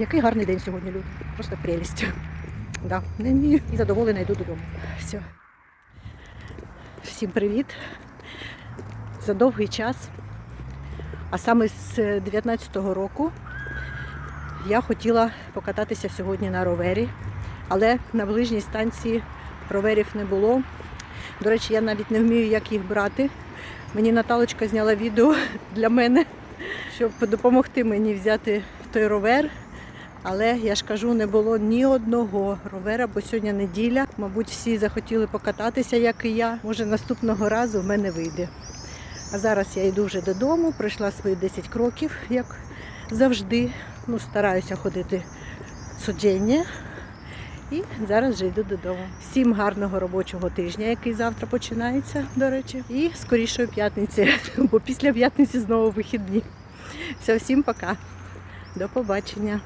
який гарний день сьогодні, люди. Просто прелість. Да. І задоволена йду додому. Все. Всім привіт. За довгий час, а саме з 19-го року, я хотіла покататися сьогодні на ровері, але на ближній станції роверів не було. До речі, я навіть не вмію, як їх брати. Мені Наталочка зняла відео для мене, щоб допомогти мені взяти той ровер. Але я ж кажу, не було ні одного ровера, бо сьогодні неділя. Мабуть, всі захотіли покататися, як і я. Може, наступного разу в мене вийде. А зараз я йду вже додому, пройшла свої 10 кроків, як завжди. Ну, стараюся ходити судження. І зараз вже йду додому. Всім гарного робочого тижня, який завтра починається, до речі. І скорішої п'ятниці, бо після п'ятниці знову вихідні. Все, всім пока. До побачення.